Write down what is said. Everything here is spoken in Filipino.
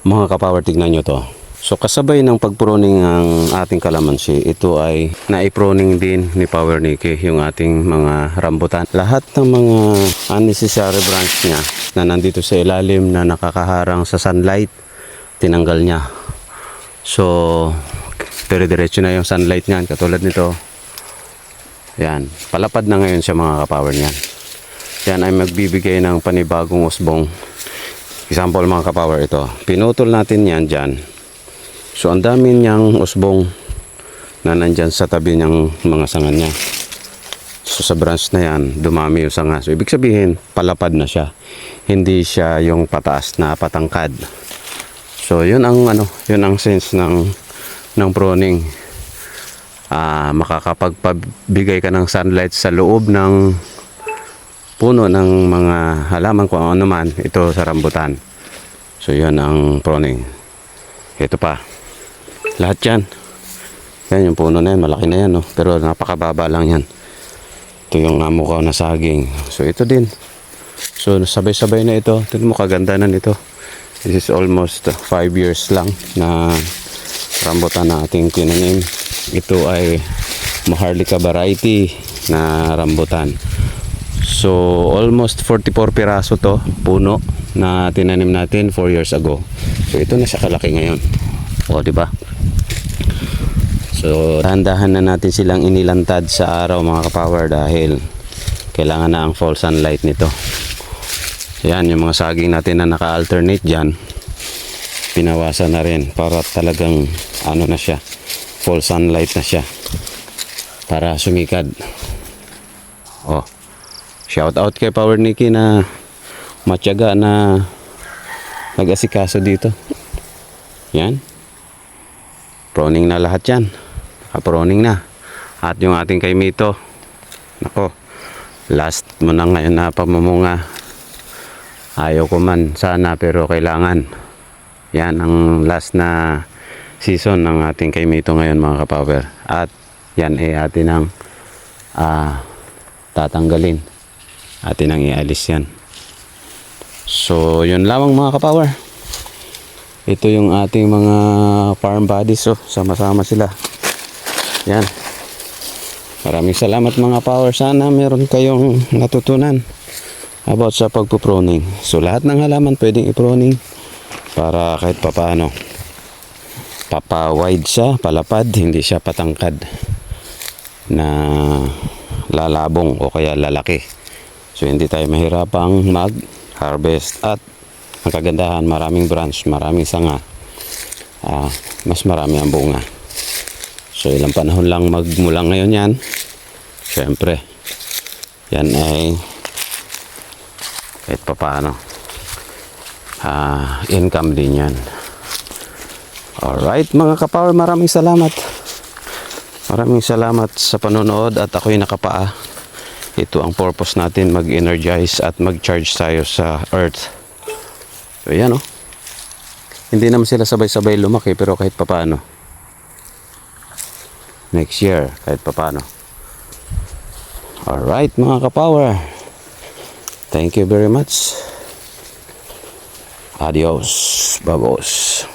Mga kapower, tignan nyo to. So kasabay ng pagpruning ng ating kalamansi, ito ay naipruning din ni Power Nicky yung ating mga rambutan. Lahat ng mga unnecessary branch niya na nandito sa ilalim na nakakaharang sa sunlight, tinanggal niya. So, dire-diretso na yung sunlight niyan, katulad nito. Yan, palapad na ngayon siya mga kapower niyan. Yan ay magbibigay ng panibagong usbong. Example mga kapower ito. Pinutol natin yan dyan. So ang dami niyang usbong na nandyan sa tabi niyang mga sanga niya. So sa branch na yan, dumami yung sanga. So ibig sabihin, palapad na siya. Hindi siya yung pataas na patangkad. So yun ang ano, yun ang sense ng ng pruning. Ah, makakapagpabigay ka ng sunlight sa loob ng puno ng mga halaman kung ano man ito sa rambutan. So yun ang pruning. Ito pa. Lahat yan. Yan yung puno na yan. Malaki na yan. No? Pero napakababa lang yan. Ito yung namukaw na saging. So ito din. So sabay-sabay na ito. Tignan mo kaganda na nito. This is almost 5 years lang na rambutan na ating tinanim. Ito ay Maharlika variety na rambutan. So almost 44 piraso to puno na tinanim natin 4 years ago. So ito na siya kalaki ngayon. O di ba? So dahan-dahan na natin silang inilantad sa araw mga kapower dahil kailangan na ang fall sunlight nito. Yan yung mga saging natin na naka-alternate dyan. Pinawasan na rin para talagang ano na siya. Full sunlight na siya. Para sumikad. Oh. Shout out kay Power Nicky na matyaga na nag-asikaso dito. Yan. Proning na lahat yan. Nakaproning na. At yung ating kay Mito. Nako. Last mo na ngayon na pamamunga. Ayaw ko man sana pero kailangan. Yan ang last na season ng ating kay Mito ngayon mga kapower. At yan eh atin ang ah, tatanggalin. Atin ang ialis yan. So yun lamang mga kapower. Ito yung ating mga farm bodies oh. Sama-sama sila. Yan. Maraming salamat mga power. Sana meron kayong natutunan about sa pagpuproning. So lahat ng halaman pwedeng iproning para kahit papaano papa-wide siya, palapad, hindi siya patangkad na lalabong o kaya lalaki. So hindi tayo mahirapang mag-harvest at ang kagandahan maraming branch, maraming sanga. Ah, mas marami ang bunga. So ilang panahon lang magmula ngayon yan. Siyempre, yan ay kahit pa paano ah, income din yan. Alright mga kapower, maraming salamat. Maraming salamat sa panonood at ako'y nakapaa. Ito ang purpose natin mag-energize at mag-charge tayo sa earth. So yan oh. Hindi naman sila sabay-sabay lumaki pero kahit papaano. Next year, kahit papaano. Alright mga kapower. Thank you very much. Adios, babos.